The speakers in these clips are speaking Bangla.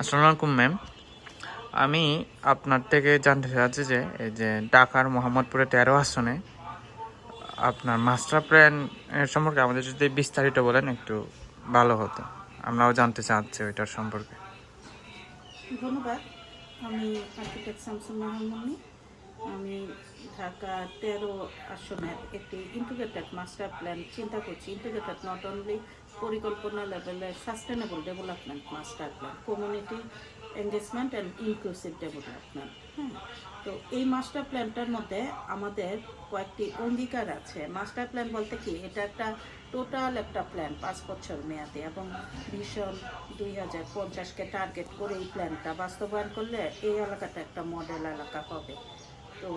আসসালামু আলাইকুম ম্যাম আমি আপনার থেকে জানতে চাচ্ছি যে, এই যে ঢাকার মোহাম্মদপুরে তেরো আসনে আপনার মাস্টার প্ল্যান সম্পর্কে আমাদের যদি বিস্তারিত বলেন, একটু ভালো হতো। আমরাও জানতে চাচ্ছি ওইটার সম্পর্কে। ধন্যবাদ। আমি আর্কিটেক্ট শামসুল মাহমুনি আমি ঢাকা তেরো আসনের একটি ইন্টিগ্রেটেড মাস্টার প্ল্যান চিন্তা করছি। ইন্টিগ্রেটেড নট অনলি পরিকল্পনা লেভেলের sustainable development master plan community engagement and inclusive development হ্যাঁ? তো এই মাস্টার প্ল্যানটার মধ্যে আমাদের কয়েকটি অঙ্গীকার আছে। মাস্টার প্ল্যান বলতে কি? এটা একটা টোটাল একটা প্ল্যান পাঁচ বছর মেয়াদে এবং ভীষণ দুই হাজার পঞ্চাশকে টার্গেট করে এই প্ল্যানটা বাস্তবায়ন করলে এই এলাকাটা একটা মডেল এলাকা হবে। তো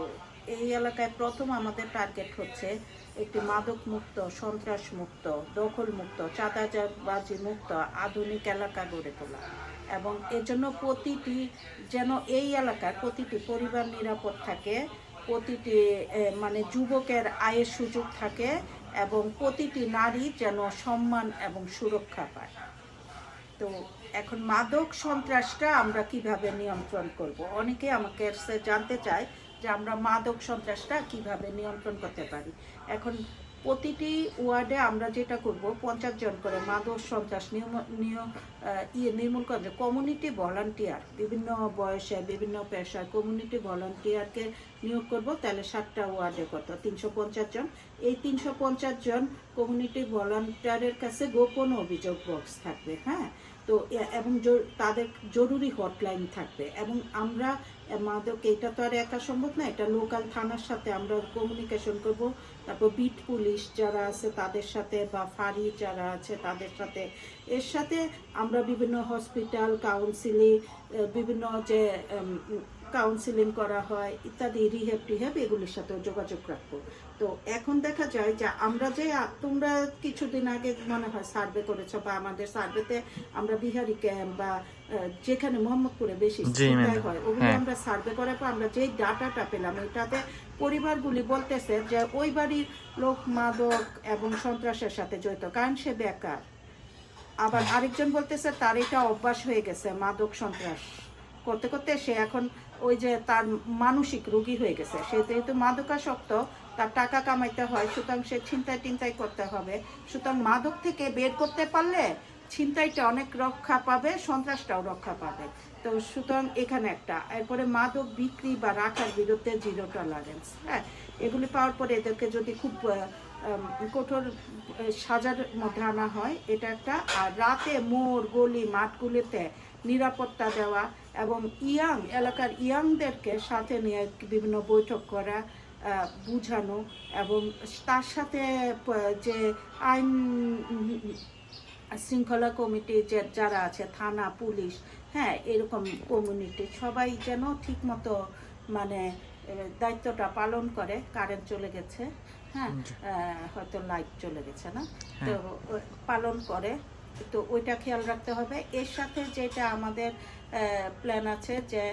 এই এলাকায় প্রথম আমাদের টার্গেট হচ্ছে একটি মাদক মুক্ত সন্ত্রাস মুক্ত দখল মুক্ত চাঁদাবাজি মুক্ত আধুনিক এলাকা গড়ে তোলা এবং এজন্য প্রতিটি যেন এই এলাকার প্রতিটি পরিবার নিরাপদ থাকে, প্রতিটি মানে যুবকের আয়ের সুযোগ থাকে এবং প্রতিটি নারী যেন সম্মান এবং সুরক্ষা পায়। তো এখন মাদক সন্ত্রাসটা আমরা কীভাবে নিয়ন্ত্রণ করব? অনেকে আমাকে জানতে চায় যে আমরা মাদক সন্ত্রাসটা কীভাবে নিয়ন্ত্রণ করতে পারি। এখন প্রতিটি ওয়ার্ডে আমরা যেটা করব, পঞ্চাশ জন করে মাদক সন্ত্রাস ইয়ে নির্মূল করে। কমিউনিটি ভলান্টিয়ার, বিভিন্ন বয়সে, বিভিন্ন পেশায় কমিউনিটি ভলান্টিয়ারকে নিয়োগ করব, তাহলে সাতটা ওয়ার্ডে কত তিনশো পঞ্চাশ জন। এই তিনশো পঞ্চাশ জন কমিউনিটি ভলান্টিয়ারের কাছে গোপন অভিযোগ বক্স থাকবে হ্যাঁ? তো এবং তাদের জরুরি হটলাইন থাকবে। এবং আমরা মাদক এটা তো আর একা সম্ভব না, এটা লোকাল থানার সাথে আমরা কমিউনিকেশন করব। তারপর বিট পুলিশ যারা আছে, তাদের সাথে বা ফাঁড়ি যারা আছে, তাদের সাথে। এর সাথে আমরা বিভিন্ন হসপিটাল কাউন্সিলিং বিভিন্ন যে কাউন্সিলিং করা হয় ইত্যাদি রিহেব টিহেব এগুলির সাথেও যোগাযোগ রাখব তো এখন দেখা যায় যে আমরা যে তোমরা কিছুদিন আগে মনে হয় সার্ভে করেছ বা আমাদের সার্ভেতে আমরা বিহারি ক্যাম্প বা যেখানে মোহাম্মদপুরে বেশি। হয় ওগুলো হ্যাঁ। আমরা সার্ভে করার পর আমরা যেই ডাটাটা পেলাম এটাতে পরিবারগুলি বলতেছে যে ওই বাড়ির লোক মাদক এবং সন্ত্রাসের সাথে জড়িত কারণ সে বেকার আবার আরেকজন বলতেছে তার এটা অভ্যাস হয়ে গেছে মাদক সন্ত্রাস করতে করতে সে এখন ওই যে তার মানসিক রোগী হয়ে গেছে। সে যেহেতু মাদকাসক্ত, তার টাকা কামাইতে হয়, সুতরাং সে ছিনতাই টিনতাই করতে হবে। সুতরাং মাদক থেকে বের করতে পারলে ছিনতাইটা অনেক রক্ষা পাবে, সন্ত্রাসটাও রক্ষা পাবে। তো সুতরাং এখানে একটা। এরপরে মাদক বিক্রি বা রাখার বিরুদ্ধে জিরো টলারেন্স হ্যাঁ এগুলি পাওয়ার পরে এদেরকে যদি খুব কঠোর সাজার মধ্যে আনা হয়। এটা একটা, আর রাতে মোড় গলি, মাঠগুলিতে নিরাপত্তা দেওয়া এবং ইয়াং, এলাকার ইয়াংদেরকে সাথে নিয়ে বিভিন্ন বৈঠক করা বুঝানো এবং তার সাথে যে আইন, শৃঙ্খলা কমিটি যে যারা আছে, থানা, পুলিশ হ্যাঁ এরকম কমিউনিটি, সবাই যেন ঠিকমতো মানে দায়িত্বটা পালন করে, কারেন্ট চলে গেছে। হ্যাঁ হয়তো লাইট চলে গেছে না? তো পালন করে। তো ওইটা খেয়াল রাখতে হবে। এর সাথে যেটা আমাদের প্ল্যান আছে যে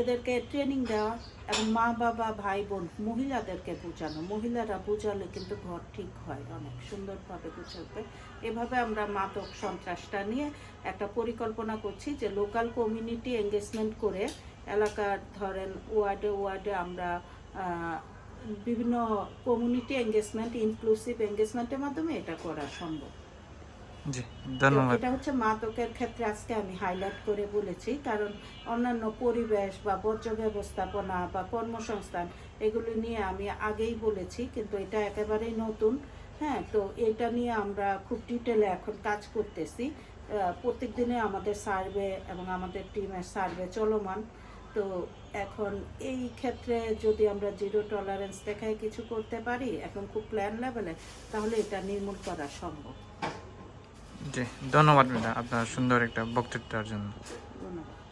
এদেরকে ট্রেনিং দেওয়া এবং মা বাবা ভাই বোন মহিলাদেরকে বোঝানো। মহিলারা বোঝালে কিন্তু ঘর ঠিক হয় অনেক সুন্দরভাবে বুঝাবে এভাবে আমরা মাদক সন্ত্রাসটা নিয়ে একটা পরিকল্পনা করছি যে লোকাল কমিউনিটি এঙ্গেজমেন্ট করে এলাকার ধরেন ওয়ার্ডে ওয়ার্ডে আমরা বিভিন্ন কমিউনিটি এঙ্গেজমেন্ট ইনক্লুসিভ এঙ্গেজমেন্টের মাধ্যমে এটা করা সম্ভব। জি ধন্যবাদ। এটা হচ্ছে মাদকের ক্ষেত্রে আজকে আমি হাইলাইট করে বলেছি কারণ অন্যান্য পরিবেশ বা বর্জ্য ব্যবস্থাপনা বা কর্মসংস্থান এগুলি নিয়ে আমি আগেই বলেছি কিন্তু এটা একেবারেই নতুন। হ্যাঁ তো এটা নিয়ে আমরা খুব ডিটেলে এখন কাজ করতেছি। প্রত্যেক দিনে আমাদের সার্ভে এবং আমাদের টিমের সার্ভে চলমান। তো এখন এই ক্ষেত্রে যদি আমরা জিরো টলারেন্স দেখায় কিছু করতে পারি এখন খুব প্ল্যান লেভেলে তাহলে এটা নির্মূল করা সম্ভব। জি ধন্যবাদ ম্যাডাম আপনার সুন্দর একটা বক্তৃতার জন্য। ধন্যবাদ।